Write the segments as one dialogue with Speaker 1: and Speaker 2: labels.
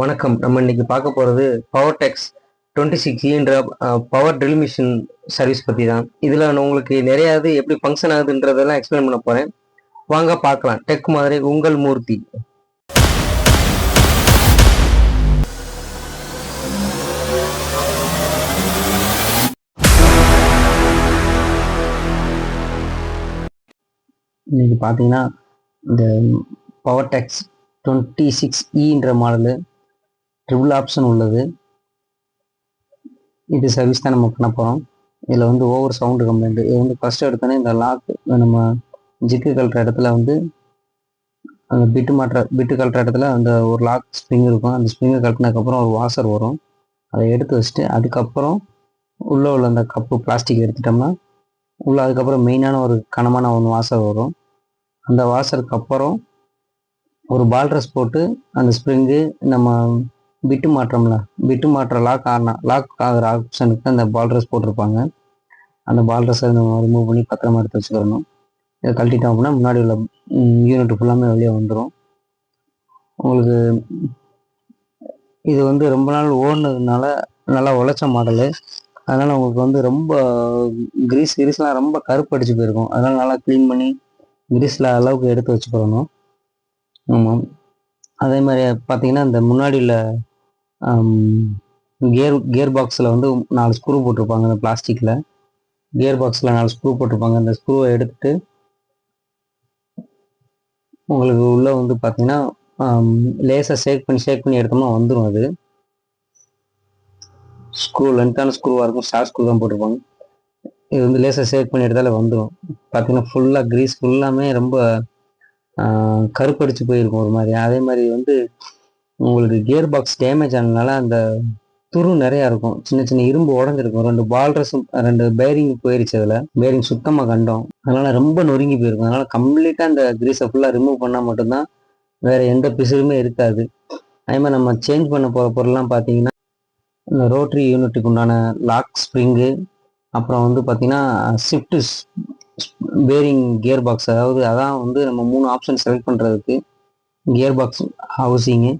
Speaker 1: வணக்கம். நம்ம இன்னைக்கு பார்க்க போகிறது பவர் டெக்ஸ் டுவெண்ட்டி சிக்ஸ் இன்ற பவர் ட்ரில் மிஷின் சர்வீஸ் பற்றி தான் இதில் நான் உங்களுக்கு நிறையாவது இது எப்படி ஃபங்க்ஷன் ஆகுதுன்றதெல்லாம் எக்ஸ்பிளைன் பண்ண போகிறேன் வாங்க பார்க்கலாம். டெக் மாதிரி உங்கள் மூர்த்தி. இன்னைக்கு பார்த்தீங்கன்னா இந்த பவர் டெக்ஸ் டுவெண்ட்டி சிக்ஸ் இன்ற மாடலு ட்ரிபிள் ஆப்ஷன் உள்ளது. இது சர்வீஸ் தான் நம்ம பண்ண போகிறோம் இதில் வந்து ஓவர் சவுண்டு கம்ப்ளைண்ட் இது வந்து ஃபஸ்ட்டு எடுத்தோன்னே இந்த லாக் நம்ம ஜிக்கு கழட்டுற இடத்துல வந்து அந்த பிட்டு மாட்டுற பிட்டு கழட்டுற இடத்துல அந்த ஒரு லாக் ஸ்ப்ரிங் இருக்கும். அந்த ஸ்ப்ரிங்கை கழட்டினதுக்கப்புறம் ஒரு வாசர் வரும். அதை எடுத்து வச்சுட்டு அதுக்கப்புறம் உள்ளே உள்ள அந்த கப்பு பிளாஸ்டிக் எடுத்துட்டோம்னா உள்ளே அதுக்கப்புறம் மெயினான ஒரு கனமான ஒன்று வாசர் வரும். அந்த வாசருக்கு அப்புறம் ஒரு பால்ட்ரஸ் போட்டு அந்த ஸ்ப்ரிங்கு நம்ம பிட்டு மாற்றம்ல. பிட்டு மாற்ற லாக் ஆனா லாக் ஆகிற ஆப்ஷனுக்கு அந்த பால்ட்ரஸ் போட்டிருப்பாங்க. அந்த பால்ட்ரஸை நம்ம ரிமூவ் பண்ணி பத்திரமா எடுத்து வச்சுக்கிறணும் இதை கழட்டிட்டோம் அப்படின்னா முன்னாடி உள்ள யூனிட் ஃபுல்லாமே வெளியே வந்துடும் உங்களுக்கு இது வந்து ரொம்ப நாள் ஓடுனதுனால நல்லா உழைச்ச மாடலு அதனால் உங்களுக்கு வந்து ரொம்ப கிரீஸ் கிரீஸ்லாம் ரொம்ப கருப்படிச்சு போயிருக்கும். அதனால் நல்லா க்ளீன் பண்ணி கிரீஸில் அளவுக்கு எடுத்து வச்சுக்கிறணும் ஆமாம் அதே மாதிரி பார்த்தீங்கன்னா இந்த முன்னாடி உள்ள கியர் கியர் பாக்ஸில் வந்து நாலு ஸ்க்ரூ போட்டிருப்பாங்க அந்த பிளாஸ்டிக்கில் கியர் பாக்ஸில் நாலு ஸ்க்ரூ போட்டிருப்பாங்க. அந்த ஸ்க்ரூவை எடுத்துட்டு உங்களுக்கு உள்ளே வந்து பார்த்தீங்கன்னா லேசாக ஷேக் பண்ணி ஷேக் பண்ணி எடுத்தோம்னா வந்துடும் அது. ஸ்க்ரூ லென்த்தான ஸ்க்ரூவாக இருக்கும். ஸ்டார் ஸ்க்ரூ தான் போட்டிருப்பாங்க. இது வந்து லேசாக ஷேக் பண்ணி எடுத்தாலே வந்துடும் பார்த்தீங்கன்னா ஃபுல்லாக க்ரீஸ் ஃபுல்லாமே ரொம்ப கருப்படிச்சு போயிருக்கும் ஒரு மாதிரி. அதே மாதிரி வந்து உங்களுக்கு கியர் பாக்ஸ் டேமேஜ் ஆனதுனால அந்த துரு நிறையா இருக்கும். சின்ன சின்ன இரும்பு உடஞ்சிருக்கும். ரெண்டு பால்ரஸும் ரெண்டு பேரிங் போயிருச்சு அதில். பேரிங் சுத்தமாக கண்டோம். அதனால் ரொம்ப நொறுங்கி போயிருக்கும். அதனால் கம்ப்ளீட்டாக அந்த கிரீஸை ஃபுல்லாக ரிமூவ் பண்ணால் மட்டும்தான் வேறு எந்த பிசுறுமே இருக்காது. அதே மாதிரி நம்ம சேஞ்ச் பண்ண போகிற பொருள்லாம் பார்த்தீங்கன்னா இந்த ரோட்ரி யூனிட்டுக்கு உண்டான லாக் ஸ்ப்ரிங்கு அப்புறம் வந்து பார்த்தீங்கன்னா ஷிஃப்ட்டு பேரிங் கியர் பாக்ஸ் அதாவது அதான் வந்து நம்ம மூணு ஆப்ஷன் செலக்ட் பண்ணுறதுக்கு கியர் பாக்ஸ் ஹவுசிங்கு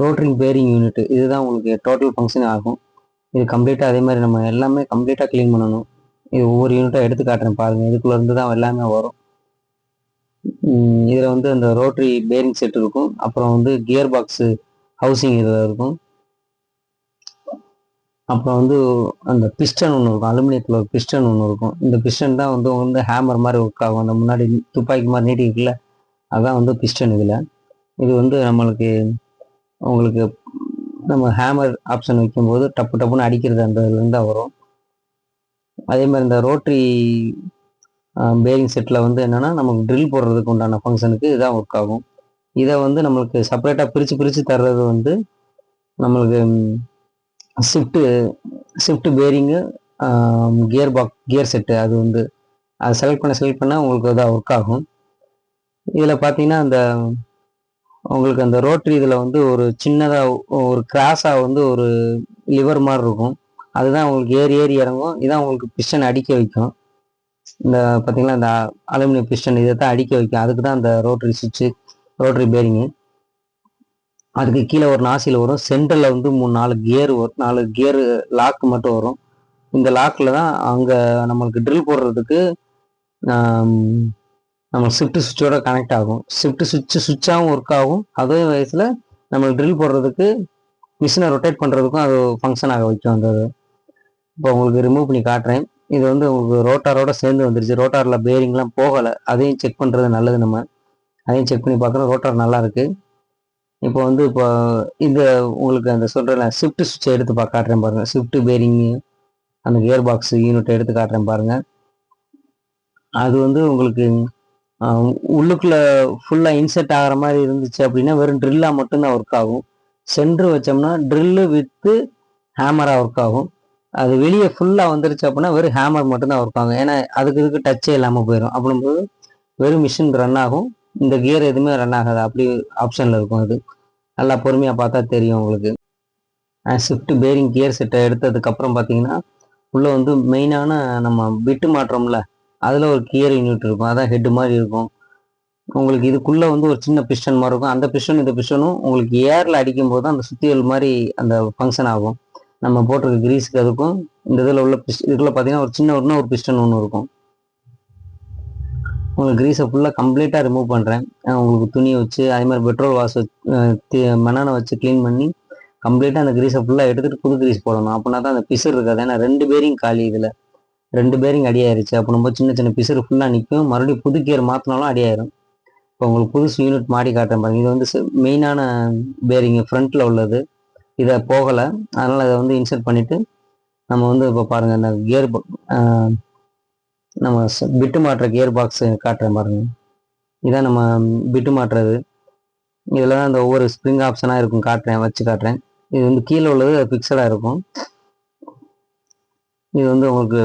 Speaker 1: ரோட்ரிங் பேரிங் யூனிட் இதுதான் உங்களுக்கு டோட்டல் ஃபங்க்ஷன் ஆகும். இது கம்ப்ளீட்டாக அதே மாதிரி நம்ம எல்லாமே கம்ப்ளீட்டாக க்ளீன் பண்ணணும். இது ஒவ்வொரு யூனிட்டாக எடுத்து காட்டுறேன் பாருங்கள் இதுக்குள்ளேருந்து தான் எல்லாமே வரும். இதில் வந்து அந்த ரோட்ரி பேரிங் செட் இருக்கும். அப்புறம் வந்து கியர் பாக்ஸு ஹவுசிங் இதில் இருக்கும். அப்புறம் வந்து அந்த பிஸ்டன் ஒன்று இருக்கும். அலுமினியத்தில் ஒரு பிஸ்டன் ஒன்று இருக்கும். இந்த பிஸ்டன் தான் வந்து வந்து ஹேமர் மாதிரி ஒர்க் ஆகும். அந்த முன்னாடி துப்பாக்கி மாதிரி நீட்டி அதுதான் அதான் வந்து பிஸ்டன் இதில். இது வந்து நம்மளுக்கு உங்களுக்கு நம்ம ஹேமர் ஆப்ஷன் வைக்கும்போது டப்பு டப்புன்னு அடிக்கிறது அந்த இதுலேருந்து தான் வரும். அதே மாதிரி இந்த ரோட்ரி பேரிங் செட்டில் வந்து என்னென்னா நமக்கு ட்ரில் போடுறதுக்கு உண்டான ஃபங்க்ஷனுக்கு இதான் ஒர்க் ஆகும். இதை வந்து நம்மளுக்கு செப்பரேட்டாக பிரித்து பிரித்து தர்றது வந்து நம்மளுக்கு shift shift bearing gear box gear set அது வந்து அதை செலக்ட் பண்ண செலக்ட் பண்ணால் உங்களுக்கு இதாக ஒர்க் ஆகும். இதில் பார்த்தீங்கன்னா அந்த உங்களுக்கு அந்த ரோட்ரி இதில் வந்து ஒரு சின்னதாக ஒரு கிராஸாக வந்து ஒரு லிவர் மாதிரி இருக்கும். அதுதான் உங்களுக்கு ஏறி ஏறி இறங்கும். இதான் உங்களுக்கு பிஸ்டன் அடிக்க வைக்கும். இந்த பார்த்தீங்களா இந்த அலுமினியம் பிஸ்டன் இதை தான் அடிக்க வைக்கும். அதுக்கு தான் அந்த ரோட்ரி சுவிட்சு ரோட்ரி பேரிங்கு அதுக்கு கீழே ஒரு நாசியில் வரும். சென்டரில் வந்து மூணு நாலு கியர் வரும் நாலு கியர் லாக் மட்டும் வரும். இந்த லாக்கில் தான் அங்கே நம்மளுக்கு ட்ரில் போடுறதுக்கு நம்ம ஷிஃப்ட் சுவிட்சோட கனெக்ட் ஆகும். ஷிஃப்ட் சுவிட்ச் சுவிட்சாகவும் ஒர்க் ஆகும். அதே வயசில் நம்மளுக்கு ட்ரில் போடுறதுக்கு மிஷினை ரொட்டேட் பண்ணுறதுக்கும் அது ஃபங்க்ஷன் ஆக வைக்கும் அந்த இப்போ உங்களுக்கு ரிமூவ் பண்ணி காட்டுறேன். இது வந்து உங்களுக்கு ரோட்டாரோட சேர்ந்து வந்துருச்சு. ரோட்டாரில் பேரிங்லாம் போகலை. அதையும் செக் பண்ணுறது நல்லது நம்ம. அதையும் செக் பண்ணி பார்க்குறோம் ரோட்டார் நல்லா இருக்குது இப்போ வந்து இப்போ இந்த உங்களுக்கு அந்த சொல்கிறேன் ஷிஃப்ட் சுவிட்சை எடுத்து பா காட்டுறேன் பாருங்கள் ஷிஃப்ட் பேரிங்கு அந்த கியர் பாக்ஸ் யூனிட்டை எடுத்து காட்டுறேன் பாருங்கள் அது வந்து உங்களுக்கு உள்ளுக்குள்ளே ஃபுல்லாக இன்செர்ட் ஆகிற மாதிரி இருந்துச்சு அப்படின்னா வெறும் ட்ரில்லாக மட்டும்தான் ஒர்க் ஆகும். சென்ட்ரு வச்சோம்னா ட்ரில்லு வித்து ஹேமராக ஒர்க் ஆகும். அது வெளியே ஃபுல்லாக வந்துருச்சு அப்படின்னா வெறும் ஹேமர் மட்டும்தான் ஒர்க் ஆகும். ஏன்னா அதுக்கு இதுக்கு டச்சே இல்லாமல் போயிடும் அப்படிங்கும்போது வெறும் மிஷின் ரன் ஆகும். இந்த கியர் எதுவுமே ரன் ஆகாது. அப்படி ஆப்ஷனில் இருக்கும் அது. நல்லா பொறுமையாக பார்த்தா தெரியும் உங்களுக்கு. ஷிஃப்ட் பேரிங் கியர் செட்டை எடுத்ததுக்கப்புறம் பார்த்தீங்கன்னா உள்ளே வந்து மெயினான நம்ம பிட்டு மாற்றோம்ல அதில் ஒரு கியர் யூனிட் இருக்கும். அதான் ஹெட் மாதிரி இருக்கும். உங்களுக்கு இதுக்குள்ளே வந்து ஒரு சின்ன பிஸ்டன் மாதிரி இருக்கும். அந்த பிஸ்டன் இந்த பிஸ்டனும் உங்களுக்கு ஏரில் அடிக்கும் போது அந்த சுத்தியல் மாதிரி அந்த ஃபங்க்ஷன் ஆகும். நம்ம போட்டிருக்க கிரீஸுக்கு அதுக்கும் இந்த இதில் உள்ள பிஸ் இதில் பார்த்தீங்கன்னா ஒரு சின்ன ஒன்று ஒரு பிஸ்டன் ஒன்று இருக்கும். உங்களுக்கு கிரீஸை ஃபுல்லாக கம்ப்ளீட்டாக ரிமூவ் பண்ணுறேன் உங்களுக்கு துணியை வச்சு அதே மாதிரி பெட்ரோல் வாஷ் மண்ணெண்ணை வச்சு க்ளீன் பண்ணி கம்ப்ளீட்டாக அந்த கிரீஸை ஃபுல்லாக எடுத்துகிட்டு புது கிரீஸ் போடணும். அப்படின்னா தான் அந்த பிசர் இருக்காது. ஏன்னா ரெண்டு பேரையும் காலி இதில். ரெண்டு பேரிங் அடியாயிருச்சு. அப்போ நம்ம சின்ன சின்ன பிசுறு ஃபுல்லாக நிற்கும் மறுபடியும் புது கியர் மாற்றினாலும் அடியாயிரும். இப்போ உங்களுக்கு புதுசு யூனிட் மாடி காட்டுறேன் பாருங்க. இது வந்து மெயினான பேரிங்கு ஃப்ரண்ட்டில் உள்ளது. இதை போகலை. அதனால் அதை வந்து இன்சர்ட் பண்ணிவிட்டு நம்ம வந்து இப்போ பாருங்கள் இந்த கியர் நம்ம பிட்டு மாட்டுற கியர் பாக்ஸ் காட்டுறேன் பாருங்கள் இதான் நம்ம பிட்டு மாட்டுறது இதில் தான் அந்த ஒவ்வொரு ஸ்ப்ரிங் ஆப்ஷனாக இருக்கும். காட்டுறேன் வச்சு காட்டுறேன். இது வந்து கீழே உள்ளது ஃபிக்ஸடாக இருக்கும். இது வந்து உங்களுக்கு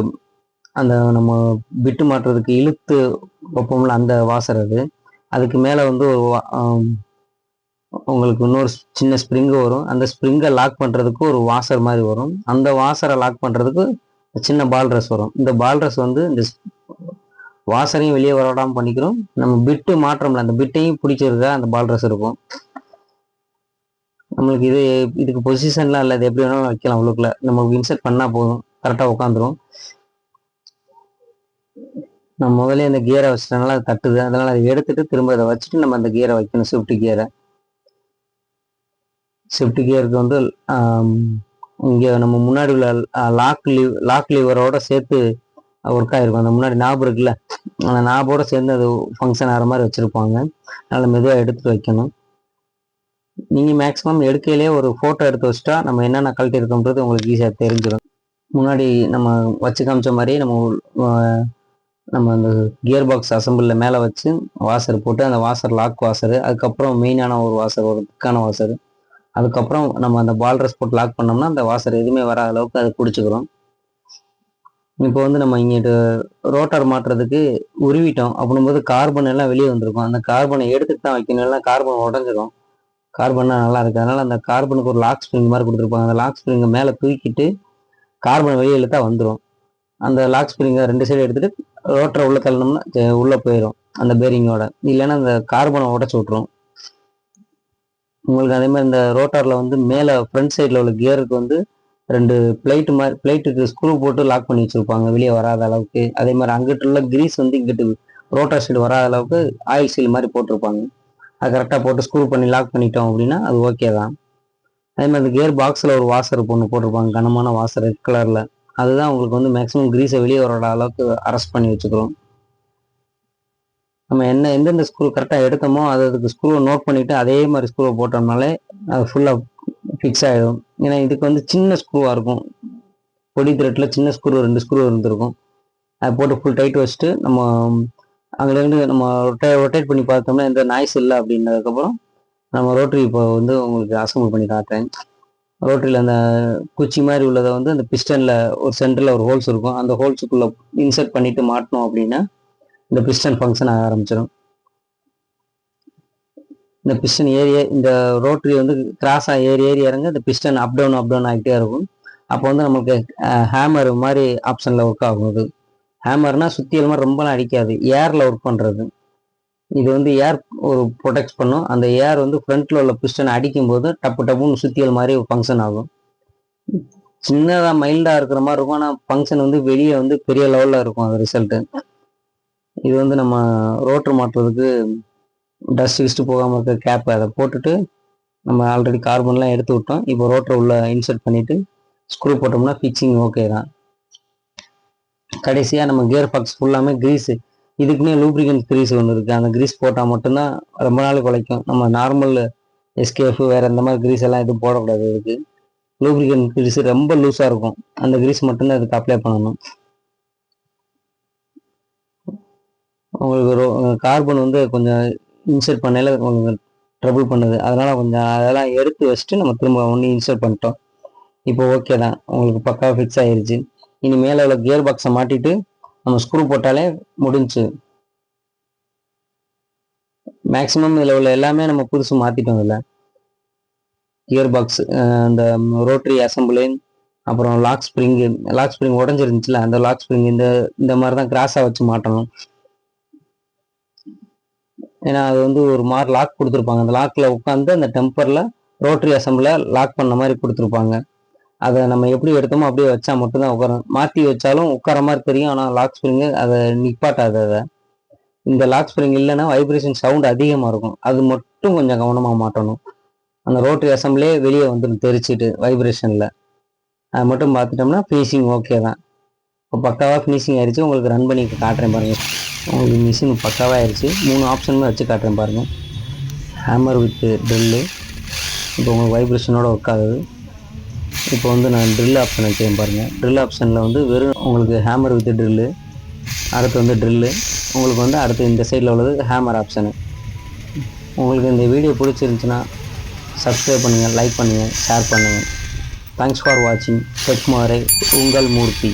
Speaker 1: அந்த நம்ம பிட்டு மாட்டுறதுக்கு இழுத்து வைப்போம்ல அந்த வாசர் அது. அதுக்கு மேலே வந்து ஒரு வா- உங்களுக்கு இன்னொரு சின்ன ஸ்ப்ரிங்கு வரும். அந்த ஸ்ப்ரிங்கை லாக் பண்ணுறதுக்கு ஒரு வாசர் மாதிரி வரும். அந்த வாசரை லாக் பண்ணுறதுக்கு சின்ன பால் ட்ரெஸ் வரும். இந்த பால் ட்ரெஸ் வந்து இந்த வாசரையும் வெளியே வரவிடாமல் பண்ணிக்கிறோம். நம்ம பிட்டு மாற்றோம்ல அந்த பிட்டையும் பிடிச்சிருக்கா அந்த பால் ட்ரெஸ் இருக்கும். நம்மளுக்கு இது இதுக்கு பொசிஷன்லாம் இல்லை. இது எப்படி வேணாலும் வைக்கலாம் உள்ளுக்குள்ள. நம்ம இன்சர்ட் பண்ணால் போதும். கரெக்டாக உட்காந்துரும் நம்ம முதல்ல இந்த கியரை வச்சிட்டனால அது தட்டுது அதனால் அதை எடுத்துட்டு திரும்ப அதை வச்சுட்டு நம்ம அந்த கியரை வைக்கணும் ஸ்விஃப்ட் கியரை ஸ்விஃப்ட் கியருக்கு வந்து இங்கே நம்ம முன்னாடி உள்ள லாக் லீவ் லாக் லீவரோட சேர்த்து ஒர்க் ஆகிருக்கும் அந்த முன்னாடி நாப் இருக்குல்ல அந்த நாபோட சேர்ந்து அது ஃபங்க்ஷன் ஆகிற மாதிரி வச்சுருப்பாங்க. அதனால் மெதுவாக எடுத்துகிட்டு வைக்கணும். நீங்கள் மேக்ஸிமம் எடுக்கையிலே ஒரு ஃபோட்டோ எடுத்து வச்சுட்டா நம்ம என்னென்ன கழட்டி இருக்கோன்றது உங்களுக்கு ஈஸியாக தெரிஞ்சிடும். முன்னாடி நம்ம வச்சு காமிச்ச மாதிரியே நம்ம நம்ம அந்த கியர் பாக்ஸ் அசம்பிளில் மேலே வச்சு வாசர் போட்டு அந்த வாசர் லாக் வாசர் அதுக்கப்புறம் மெயினான ஒரு வாசர் ஒரு திக்கான வாசர் அதுக்கப்புறம் நம்ம அந்த பால் போட்டு லாக் பண்ணோம்னா அந்த வாசர் எதுவுமே வராத அளவுக்கு அதை பிடிச்சிக்கிறோம் இப்போ வந்து நம்ம இங்கிட்டு ரோட்டார் மாட்டுறதுக்கு உருவிட்டோம் அப்படின்போது கார்பன் எல்லாம் வெளியே வந்திருக்கும். அந்த கார்பனை எடுத்துட்டு தான் வைக்கணும் இல்லைன்னா கார்பன் உடஞ்சிரும். கார்பன்னா நல்லா இருக்கு. அதனால அந்த கார்பனுக்கு ஒரு லாக் ஸ்ப்ரிங் மாதிரி கொடுத்துருப்பாங்க. அந்த லாக் ஸ்ப்ரிங்கை மேலே தூக்கிட்டு கார்பன் வெளியே தான் வந்துடும் அந்த லாக் ஸ்ப்ரிங்கை ரெண்டு சைடு எடுத்துட்டு ரோட்டரை உள்ளே தள்ளணும்னா உள்ளே போயிடும் அந்த பேரிங்கோட இல்லைன்னா அந்த கார்பனை உடச்சி விட்ரும் உங்களுக்கு அதே மாதிரி இந்த ரோட்டாரில் வந்து மேலே ஃப்ரண்ட் சைடில் உள்ள கியருக்கு வந்து ரெண்டு பிளைட் மாதிரி பிளைட்டுக்கு ஸ்க்ரூ போட்டு லாக் பண்ணி வச்சுருப்பாங்க வெளியே வராத அளவுக்கு. அதே மாதிரி அங்கிட்டு உள்ள கிரீஸ் வந்து இங்கிட்டு ரோட்டார் சைடு வராத அளவுக்கு ஆயில் சீல் மாதிரி போட்டிருப்பாங்க. அது கரெக்டாக போட்டு ஸ்க்ரூ பண்ணி லாக் பண்ணிட்டோம் அப்படின்னா அது ஓகே தான். அதே மாதிரி அந்த கியர் பாக்ஸில் ஒரு வாசர் பொண்ணு போட்டிருப்பாங்க கனமான வாசர் ரெட் கலரில் அதுதான் உங்களுக்கு வந்து மேக்ஸிமம் கிரீஸை வெளியே வர அளவுக்கு அரெஸ்ட் பண்ணி வச்சுக்கிறோம் நம்ம என்ன எந்தெந்த ஸ்க்ரூ கரெக்டாக எடுத்தோமோ அது அதுக்கு ஸ்க்ரூவை நோட் பண்ணிவிட்டு அதே மாதிரி ஸ்க்ரூவை போட்டோம்னாலே அது ஃபுல்லாக ஃபிக்ஸ் ஆகிடும் ஏன்னா இதுக்கு வந்து சின்ன ஸ்க்ரூவாக இருக்கும். பொடி த்ரெட்டில் சின்ன ஸ்க்ரூ ரெண்டு ஸ்க்ரூ இருந்திருக்கும். அதை போட்டு ஃபுல் டைட் வச்சுட்டு நம்ம அங்கேருந்து நம்ம ரொட்டே ரொட்டேட் பண்ணி பார்த்தோம்னா எந்த நாய்ஸ் இல்லை அப்படின்னதுக்கப்புறம் நம்ம ரோட்டரி இப்போ வந்து உங்களுக்கு அசம்பிள் பண்ணி காட்டுறேன். ரோட்டரியில் அந்த குச்சி மாதிரி உள்ளதை வந்து அந்த பிஸ்டனில் ஒரு சென்டரில் ஒரு ஹோல்ஸ் இருக்கும். அந்த ஹோல்ஸுக்குள்ளே இன்சர்ட் பண்ணிட்டு மாட்டினோம் அப்படின்னா இந்த பிஸ்டன் ஃபங்க்ஷன் ஆக ஆரம்பிச்சிடும். இந்த பிஸ்டன் ஏறி இந்த ரோட்டரி வந்து கிராஸாக ஏறி ஏறி இறங்க இந்த piston up down up down ஆகிட்டே இருக்கும். அப்போ வந்து நமக்கு ஹேமர் மாதிரி ஆப்ஷனில் ஒர்க் ஆகும் அது. ஹேமர்னால் சுத்தியல் மாதிரி ரொம்பலாம் அடிக்காது. ஏரில் ஒர்க் பண்ணுறது இது வந்து ஏர் ஒரு ப்ரொடெக்ட் பண்ணும். அந்த ஏர் வந்து ஃப்ரண்ட்டில் உள்ள பிஸ்டன் அடிக்கும்போது டப்பு டப்புன்னு சுத்தியல் மாதிரி ஃபங்க்ஷன் ஆகும். சின்னதாக மைல்டாக இருக்கிற மாதிரி இருக்கும். ஆனால் ஃபங்க்ஷன் வந்து வெளியே வந்து பெரிய லெவலில் இருக்கும் அது ரிசல்ட்டு இது வந்து நம்ம ரோட்டர் மாட்டுறதுக்கு டஸ்ட் கிஸ்ட் போகாமல் இருக்க கேப் அதை போட்டுட்டு நம்ம ஆல்ரெடி கார்பன்லாம் எடுத்து விட்டோம். இப்போ ரோட்டர் உள்ளே இன்சர்ட் பண்ணிவிட்டு ஸ்க்ரூ போட்டோம்னா ஃபிக்ஸிங் ஓகே தான். கடைசியாக நம்ம கியர் பாக்ஸ் ஃபுல்லாமே க்ரீஸு இதுக்குன்னே லூப்ரிகன் கிரீஸ் ஒன்று இருக்குது அந்த கிரீஸ் போட்டால் மட்டும்தான் ரொம்ப நாள் குலைக்கும் நம்ம நார்மல் எஸ்கேஎஃப் வேறு இந்த மாதிரி கிரீஸ் எல்லாம் எதுவும் போடக்கூடாது இதுக்கு. லூப்ரிகன் கிரீஸ் ரொம்ப லூஸாக இருக்கும். அந்த கிரீஸ் மட்டும்தான் இதுக்கு அப்ளை பண்ணணும். உங்களுக்கு ரோ கார்பன் வந்து கொஞ்சம் இன்சர்ட் பண்ணையில் கொஞ்சம் ட்ரபுள் பண்ணுது. அதனால் கொஞ்சம் அதெல்லாம் எடுத்து வச்சுட்டு நம்ம திரும்ப ஒன்று இன்சர்ட் பண்ணிட்டோம். இப்போ ஓகே தான். உங்களுக்கு பக்கா ஃபிக்ஸ் ஆயிருச்சு. இனி மேலே உள்ள கியர் பாக்ஸை மாட்டிட்டு நம்ம ஸ்க்ரூ போட்டாலே முடிஞ்சுச்சு. மேக்ஸிமம் இதில் உள்ள எல்லாமே நம்ம புதுசு மாற்றிட்டோம் இதில். கியர் பாக்ஸ் அந்த ரோட்டரி அசம்பிளி அப்புறம் லாக் ஸ்ப்ரிங்கு லாக் ஸ்ப்ரிங் உடஞ்சிருந்துச்சுல அந்த லாக் ஸ்ப்ரிங் இந்த இந்த மாதிரி தான் கிராஸாக வச்சு மாட்டணும். ஏன்னா அது வந்து ஒரு மாதிரி லாக் கொடுத்துருப்பாங்க. அந்த லாக்கில் உட்காந்து அந்த டெம்பரில் ரோட்டரி அசம்பிளில் லாக் பண்ண மாதிரி கொடுத்துருப்பாங்க. அதை நம்ம எப்படி எடுத்தோமோ அப்படியே வச்சா மட்டும்தான் உட்காரும் மாற்றி வச்சாலும் உட்கார மாதிரி தெரியும். ஆனால் லாக் ஸ்ப்ரிங்கு அதை நிப்பாட்டாது அதை. இந்த லாக் ஸ்ப்ரிங் இல்லைன்னா வைப்ரேஷன் சவுண்ட் அதிகமாக இருக்கும். அது மட்டும் கொஞ்சம் கவனமாக மாட்டணும் அந்த ரோட்டரி அசம்பிளே வெளியே வந்துடும் தெரிச்சிட்டு வைப்ரேஷனில் அது மட்டும் பார்த்துட்டோம்னா ஃபினிஷிங் ஓகே தான். இப்போ பக்காவாக ஃபினிஷிங் ஆயிடுச்சு உங்களுக்கு ரன் பண்ணி காட்டுறேன் பாருங்கள் உங்களுக்கு மிஷின் பக்காவாக ஆயிடுச்சு மூணு ஆப்ஷனுமே வச்சு காட்டுறேன் பாருங்கள் ஹேமர் வித் ட்ரில்லு இப்போ உங்களுக்கு வைப்ரேஷனோட ஒர்க் ஆகுது. இப்போ வந்து நான் ட்ரில் ஆப்ஷன் வச்சுருக்கேன் பாருங்கள் ட்ரில் ஆப்ஷனில் வந்து வெறும் உங்களுக்கு ஹேமர் வித் ட்ரில்லு அடுத்து வந்து ட்ரில்லு உங்களுக்கு வந்து அடுத்து இந்த சைடில் உள்ளது ஹேமர் ஆப்ஷனு உங்களுக்கு இந்த வீடியோ பிடிச்சிருந்துச்சுன்னா சப்ஸ்கிரைப் பண்ணுங்கள் லைக் பண்ணுங்கள் ஷேர் பண்ணுங்கள் தேங்க்ஸ் ஃபார் வாட்சிங் செக்மாரை உங்கள் மூர்த்தி